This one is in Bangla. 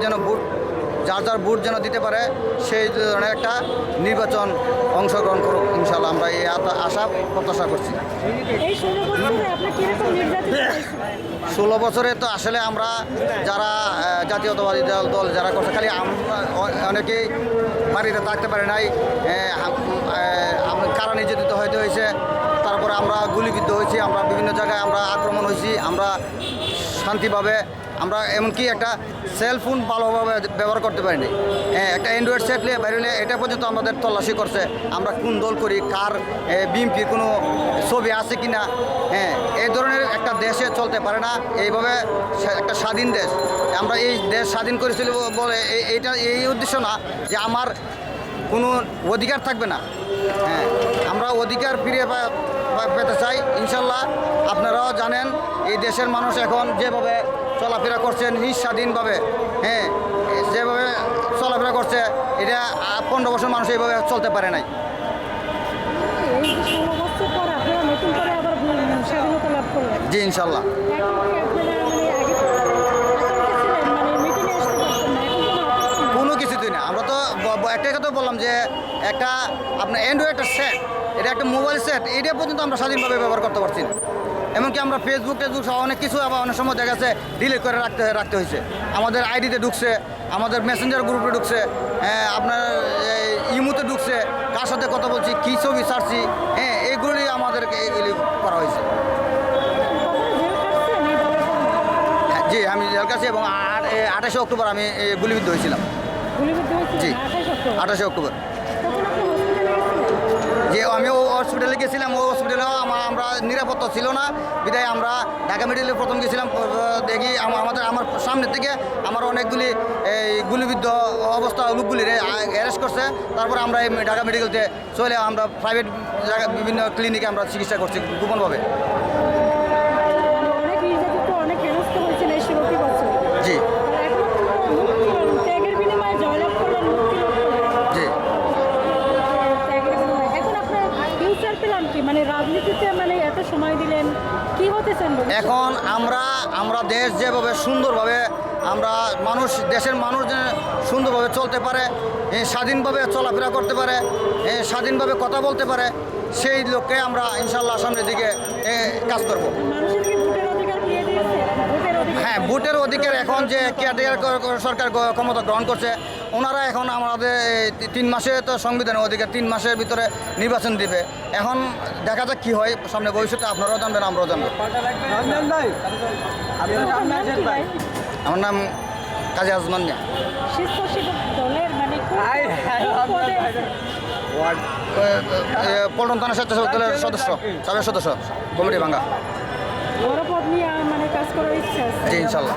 যেন ভোট যার যার ভোট যেন দিতে পারে সেই ধরনের একটা নির্বাচন অংশগ্রহণ করুক ইনশাল্লাহ আমরা এই আশা- প্রত্যাশা করছি। ষোলো বছরে তো আসলে আমরা যারা জাতীয়তাবাদী দল দল যারা করছে খালি আমরা অনেকেই বাড়িতে থাকতে পারে নাই। কারা নির্যাতিত হইতে হয়েছে তারপরে আমরা গুলিবিদ্ধ হয়েছি আমরা বিভিন্ন জায়গায় আমরা আক্রমণ হয়েছি আমরা শান্তিভাবে আমরা এমনকি একটা সেলফোন ভালোভাবে ব্যবহার করতে পারিনি। হ্যাঁ একটা অ্যান্ড্রয়েড সেট নিয়ে বেরোলে এটা পর্যন্ত আমাদের তল্লাশি করছে। আমরা কোন দল করি, কার বিএমপির কোনো ছবি আছে কি না হ্যাঁ এই ধরনের একটা দেশে চলতে পারে না। এইভাবে একটা স্বাধীন দেশ। আমরা এই দেশ স্বাধীন করেছিল বলে এই- এইটা এই উদ্দেশ্য না যে আমার কোনো অধিকার থাকবে না। হ্যাঁ আমরা অধিকার ফিরে পেতে চাই। ইনশাল্লাহ আপনারাও জানেন, এই দেশের মানুষ এখন যেভাবে চলাফেরা করছে নিঃস্বাধীনভাবে। হ্যাঁ যেভাবে চলাফেরা করছে, এটা পনেরো বছর মানুষ এইভাবে চলতে পারে নাই। জি ইনশাল্লাহ কোনো। কিছুতেই না। আমরা তো একটাই কথা বললাম যে একটা আপনার অ্যান্ড্রয়েড সেট এটা একটা মোবাইল সেট এটা পর্যন্ত আমরা স্বাধীনভাবে ব্যবহার করতে পারছি না। এমনকি আমরা ফেসবুক টেসবুক সহ অনেক কিছু আবার অনেক সময় দেখা যাচ্ছে ডিলিট করে রাখতে রাখতে হয়েছে আমাদের আইডিতে ঢুকছে আমাদের মেসেঞ্জার গ্রুপে ঢুকছে হ্যাঁ, আপনার ইমুতে ঢুকছে কার সাথে কথা বলছি কী ছবি ছাড়ছি হ্যাঁ এইগুলি আমাদেরকে এগুলি করা হয়েছে? হ্যাঁ, জি আমি জেল কাছে এবং আঠাশে অক্টোবর আমি গুলিবিদ্ধ হয়েছিলাম জি। আঠাশে অক্টোবর হসপিটালে যে আমি ও হসপিটালে গেছিলাম ও আমরা নিরাপত্তা ছিল না। বিদায় আমরা ঢাকা মেডিকেলে প্রথম গেছিলাম দেখি আমাদের, আমার সামনে থেকে আমার অনেকগুলি এই গুলিবিদ্ধ অবস্থা লোকগুলি অ্যারেস্ট করছে। তারপর আমরা এই ঢাকা মেডিকেলতে চলে আমরা প্রাইভেট বিভিন্ন ক্লিনিকে আমরা চিকিৎসা করছি গোপনভাবে। রাজনীতিতে মানে এত সময় দিলেন? কি হতে চান ভবিষ্যতে? এখন আমরা আমরা দেশ যেভাবে সুন্দরভাবে আমরা মানুষ দেশের মানুষ সুন্দরভাবে চলতে পারে স্বাধীনভাবে চলাফেরা করতে পারে স্বাধীনভাবে কথা বলতে পারে সেই লক্ষ্যে আমরা ইনশাল্লাহ সামনের দিকে কাজ করব। হ্যাঁ ভোটের অধিকার এখন যে কেয়ারটেকার সরকার ক্ষমতা গ্রহণ করছে ওনারা এখন আমাদের তিন মাসে তো সংবিধানের অধিকার তিন মাসের ভিতরে নির্বাচন দিবে। এখন দেখা যাক কী হয় সামনে ভবিষ্যতে আপনারাও জানবেন আমরাও জানব। আমার নাম কাজী আজমান মিয়া। মানে? পল্টন থানা স্বেচ্ছাসেবক দলের সদস্য সাবেক সদস্য কমিটি ভাঙ্গা মানে কাজ করার ইচ্ছা আছে। জি ইনশাল্লাহ।